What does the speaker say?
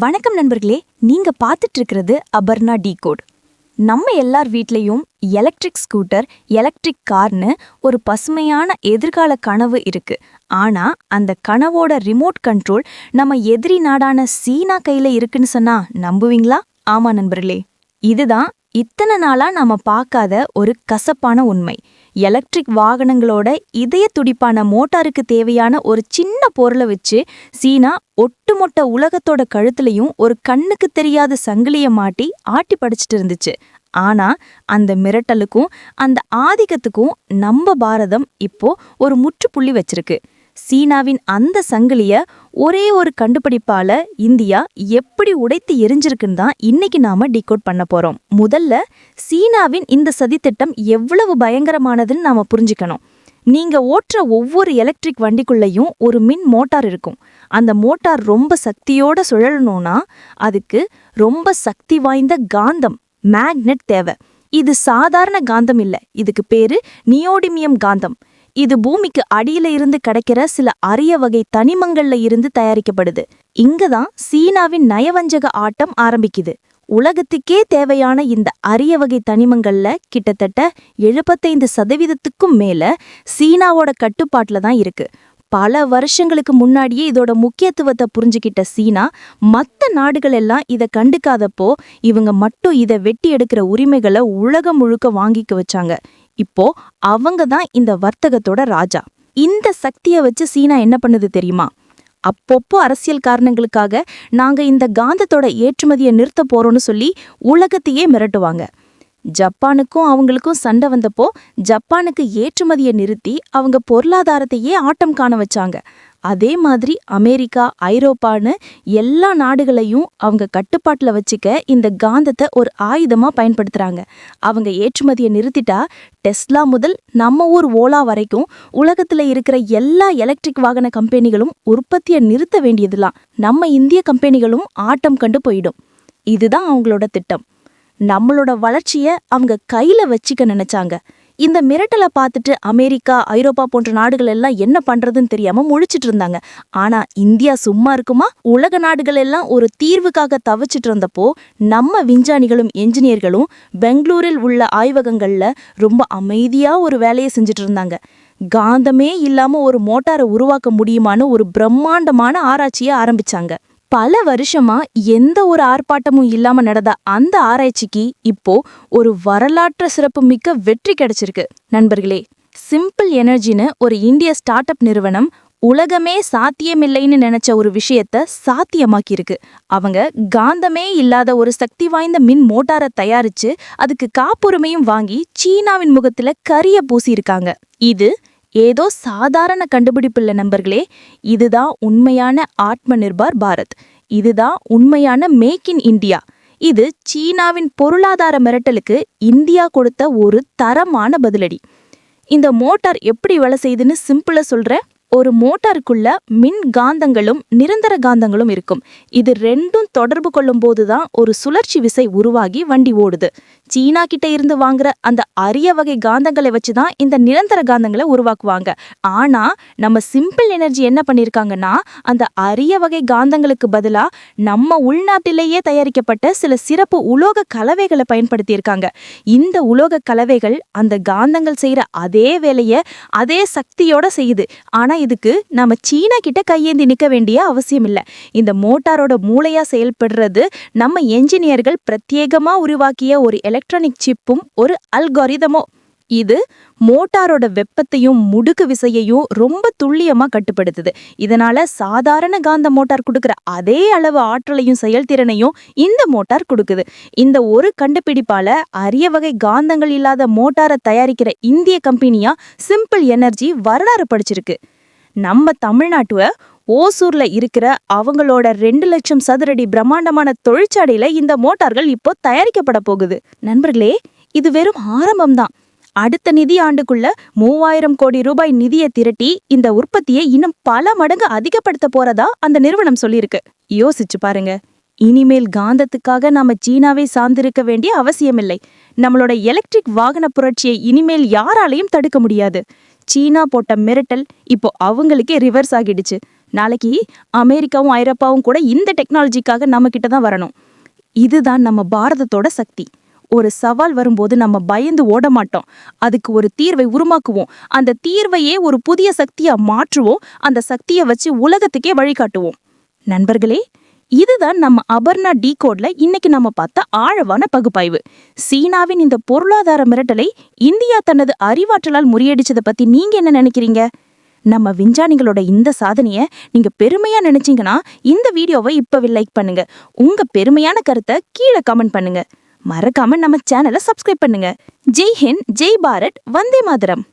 வணக்கம் நண்பர்களே நீங்க பார்த்துட்டு இருக்கிறது அபர்ணா டி கோட். நம்ம எல்லார் வீட்லேயும் எலக்ட்ரிக் ஸ்கூட்டர் எலக்ட்ரிக் கார்னு ஒரு பசுமையான எதிர்கால கனவு இருக்கு. ஆனா அந்த கனவோட ரிமோட் கண்ட்ரோல் நம்ம எதிரி நாடான சீனா கையில இருக்குன்னு சொன்னா நம்புவீங்களா? ஆமா நண்பர்களே இதுதான் இத்தனை நாளா நாம பார்க்காத ஒரு கசப்பான உண்மை. எலக்ட்ரிக் வாகனங்களோட இதய துடிப்பான மோட்டாருக்கு தேவையான ஒரு சின்ன பொருளை வச்சு சீனா ஒட்டுமொட்ட உலகத்தோட கழுத்துலயும் ஒரு கண்ணுக்கு தெரியாத சங்கிலியை மாட்டி ஆட்டி படிச்சிட்டு இருந்துச்சு. ஆனா அந்த மிரட்டலுக்கும் அந்த ஆதிக்கத்துக்கும் நம்ம பாரதம் இப்போ ஒரு முற்றுப்புள்ளி வச்சிருக்கு. சீனாவின் அந்த சங்கிலிய ஒரே ஒரு கண்டுபிடிப்பால இந்தியா எப்படி உடைத்து எரிஞ்சிருக்குன்னு தான் இன்னைக்கு நாம டிகோட் பண்ண போறோம். முதல்ல சீனாவின் இந்த சதித்திட்டம் எவ்வளவு பயங்கரமானதுன்னு நாம புரிஞ்சுக்கணும். நீங்க ஓட்டுற ஒவ்வொரு எலக்ட்ரிக் வண்டிக்குள்ளேயும் ஒரு மின் மோட்டார் இருக்கும். அந்த மோட்டார் ரொம்ப சக்தியோட சுழலணும்னா அதுக்கு ரொம்ப சக்தி வாய்ந்த காந்தம் மேக்னெட் தேவை. இது சாதாரண காந்தம் இல்லை. இதுக்கு பேரு நியோடிமியம் காந்தம். இது பூமிக்கு அடியில இருந்து கிடைக்கிற சில அரிய வகை தனிமங்கள்ல இருந்து தயாரிக்கப்படுது. இங்கதான் சீனாவின் நயவஞ்சக ஆட்டம் ஆரம்பிக்குது. உலகத்துக்கே தேவையான இந்த அரிய வகை தனிமங்கள்ல கிட்டத்தட்ட எழுபத்தைந்து சதவீதத்துக்கும் மேல சீனாவோட கட்டுப்பாட்டுல தான் இருக்கு. பல வருஷங்களுக்கு முன்னாடியே இதோட முக்கியத்துவத்தை புரிஞ்சுக்கிட்ட சீனா மத்த நாடுகள் எல்லாம் இத கண்டுக்காதப்போ இவங்க மட்டும் இத வெட்டி எடுக்கிற உரிமைகளை உலகம் முழுக்க வாங்கிக்க வச்சாங்க. இப்போ அவங்க தான் இந்த வர்த்தகத்தோட ராஜா. இந்த சக்தியை வச்சு சீனா என்ன பண்ணுது தெரியுமா? அப்பப்போ அரசியல் காரணங்களுக்காக நாங்க இந்த காந்தத்தோட ஏற்றுமதியை நிறுத்த போறோம்னு சொல்லி உலகத்தையே மிரட்டுவாங்க. ஜப்பானுக்கும் அவங்களுக்கும் சண்டை வந்தப்போ ஜப்பானுக்கு ஏற்றுமதியை நிறுத்தி அவங்க பொருளாதாரத்தையே ஆட்டம் காண வச்சாங்க. அதே மாதிரி அமெரிக்கா ஐரோப்பான்னு எல்லா நாடுகளையும் அவங்க கட்டுப்பாட்டில் வச்சுக்க இந்த காந்தத்தை ஒரு ஆயுதமாக பயன்படுத்துகிறாங்க அவங்க ஏற்றுமதியை நிறுத்திட்டா டெஸ்லா முதல் நம்ம ஊர் ஓலா வரைக்கும் உலகத்தில் இருக்கிற எல்லா எலக்ட்ரிக் வாகன கம்பெனிகளும் உற்பத்தியை நிறுத்த வேண்டியதுலாம் நம்ம இந்திய கம்பெனிகளும் ஆட்டம் கண்டு போயிடும். இதுதான் அவங்களோட திட்டம். நம்மளோட வளர்ச்சியை அவங்க கையில் வச்சுக்க நினச்சாங்க. இந்த மிரட்டலை பார்த்துட்டு அமெரிக்கா ஐரோப்பா போன்ற நாடுகள் எல்லாம் என்ன பண்றதுன்னு தெரியாம முழிச்சிட்டு இருந்தாங்க. ஆனா இந்தியா சும்மா இருக்குமா? உலக நாடுகள் எல்லாம் ஒரு தீர்வுக்காக தவிச்சிட்டு இருந்தப்போ நம்ம விஞ்ஞானிகளும் என்ஜினியர்களும் பெங்களூரில் உள்ள ஆய்வகங்கள்ல ரொம்ப அமைதியா ஒரு வேலையை செஞ்சுட்டு இருந்தாங்க. காந்தமே இல்லாம ஒரு மோட்டாரை உருவாக்க முடியுமான்னு ஒரு பிரம்மாண்டமான ஆராய்ச்சியை ஆரம்பிச்சாங்க. பல வருஷமா எந்த ஒரு ஆர்ப்பாட்டமும் இல்லாம நடந்த அந்த ஆராய்ச்சிக்கு இப்போ ஒரு வரலாற்று சிறப்பு மிக்க வெற்றி கிடைச்சிருக்கு. நண்பர்களே சிம்பிள் எனர்ஜின்னு ஒரு இந்திய ஸ்டார்ட் அப் நிறுவனம் உலகமே சாத்தியமில்லைன்னு நினைச்ச ஒரு விஷயத்த சாத்தியமாக்கியிருக்கு. அவங்க காந்தமே இல்லாத ஒரு சக்தி வாய்ந்த மின் மோட்டாரை தயாரிச்சு அதுக்கு காப்புரிமையும் வாங்கி சீனாவின் முகத்துல கரிய பூசியிருக்காங்க. இது ஏதோ சாதாரண கண்டுபிடிப்பில்ல நண்பர்களே இதுதான் உண்மையான ஆத்ம நிர்பார் பாரத். இதுதான் உண்மையான மேக் இன் இந்தியா. இது சீனாவின் பொருளாதார மிரட்டலுக்கு இந்தியா கொடுத்த ஒரு தரமான பதிலடி. இந்த மோட்டார் எப்படி வேலை செய்யுதுன்னு சிம்பிளாக சொல்கிறேன் ஒரு மோட்டாருக்குள்ள மின் காந்தங்களும் நிரந்தர காந்தங்களும் இருக்கும். இது ரெண்டும் தொடர்பு கொள்ளும் போதுதான் ஒரு சுழற்சி விசை உருவாகி வண்டி ஓடுது. சீனா கிட்ட இருந்து வாங்குற அந்த அரிய வகை காந்தங்களை வச்சுதான் இந்த நிரந்தர காந்தங்களை உருவாக்குவாங்க. ஆனா நம்ம சிம்பிள் எனர்ஜி என்ன பண்ணிருக்காங்கன்னா அந்த அரிய வகை காந்தங்களுக்கு பதிலா நம்ம உள்நாட்டிலேயே தயாரிக்கப்பட்ட சில சிறப்பு உலோக கலவைகளை பயன்படுத்தியிருக்காங்க. இந்த உலோக கலவைகள் அந்த காந்தங்கள் செய்யற அதே வேலையை அதே சக்தியோட செய்யுது. ஆனா இதுக்கு நம்ம சீனா கிட்ட கையேந்தி நிற்க வேண்டிய அவசியம் இல்லை. இந்த மோட்டாரோட மூளையாக செயல்படுறது நம்ம என்ஜினியர்கள் பிரத்யேகமாக உருவாக்கிய ஒரு எலக்ட்ரானிக் சிப்பும் ஒரு அல்காரிதமோ இது மோட்டாரோட வெப்பத்தையும் முடுக்கு விசையையும் ரொம்ப துல்லியமாக கட்டுப்படுத்துது. இதனால சாதாரண காந்த மோட்டார் கொடுக்குற அதே அளவு ஆற்றலையும் செயல்திறனையும் இந்த மோட்டார் கொடுக்குது. இந்த ஒரு கண்டுபிடிப்பால அரிய வகை காந்தங்கள் இல்லாத மோட்டாரை தயாரிக்கிற இந்திய கம்பெனியா சிம்பிள் எனர்ஜி வரலாறு படிச்சிருக்கு. நம்ம தமிழ்நாட்டுவ ஓசூர்ல இருக்கிற அவங்களோட ரெண்டு லட்சம் சதுரடி பிரம்மாண்டமான தொழிற்சாலையில இந்த மோட்டார்கள் இப்போ தயாரிக்கப்பட போகுது. நண்பர்களே இது வெறும் ஆரம்பம்தான். அடுத்த நிதி ஆண்டுக்குள்ள மூவாயிரம் கோடி ரூபாய் நிதியை திரட்டி இந்த உற்பத்தியை இன்னும் பல மடங்கு அதிகப்படுத்த போறதா அந்த நிறுவனம் சொல்லியிருக்கு. யோசிச்சு பாருங்க. இனிமேல் காந்தத்துக்காக நாம சீனாவை சார்ந்திருக்க வேண்டிய அவசியமில்லை. நம்மளோட எலக்ட்ரிக் வாகன புரட்சியை இனிமேல் யாராலையும் தடுக்க முடியாது. சீனா போட்ட மிரட்டல் இப்போ அவங்களுக்கே ரிவர்ஸ் ஆகிடுச்சு. நாளைக்கு அமெரிக்காவும் ஐரோப்பாவும் கூட இந்த டெக்னாலஜிக்காக நம்ம கிட்ட தான் வரணும். இதுதான் நம்ம பாரதத்தோட சக்தி. ஒரு சவால் வரும்போது நம்ம பயந்து ஓட மாட்டோம். அதுக்கு ஒரு தீர்வை உருவாக்குவோம். அந்த தீர்வையே ஒரு புதிய சக்தியாக மாற்றுவோம். அந்த சக்தியை வச்சு உலகத்துக்கே வழிகாட்டுவோம். நண்பர்களே இதுதான் நம்ம அபர்ணா டீ கோட்ல இன்னைக்கு நம்ம பார்த்த ஆழவான பகுப்பாய்வு. சீனாவின் இந்த பொருளாதார மிரட்டலை இந்தியா தனது அறிவாற்றலால் முறியடிச்சதை பத்தி நீங்க என்ன நினைக்கிறீங்க? நம்ம விஞ்ஞானிகளோட இந்த சாதனைய நீங்க பெருமையா நினைச்சீங்கன்னா இந்த வீடியோவை இப்பவே லைக் பண்ணுங்க. உங்க பெருமையான கருத்தை கீழே கமெண்ட் பண்ணுங்க. மறக்காம நம்ம சேனலை சப்ஸ்கிரைப் பண்ணுங்க. ஜெய் ஹிந்த் ஜெய் பாரத் வந்தே மாதரம்.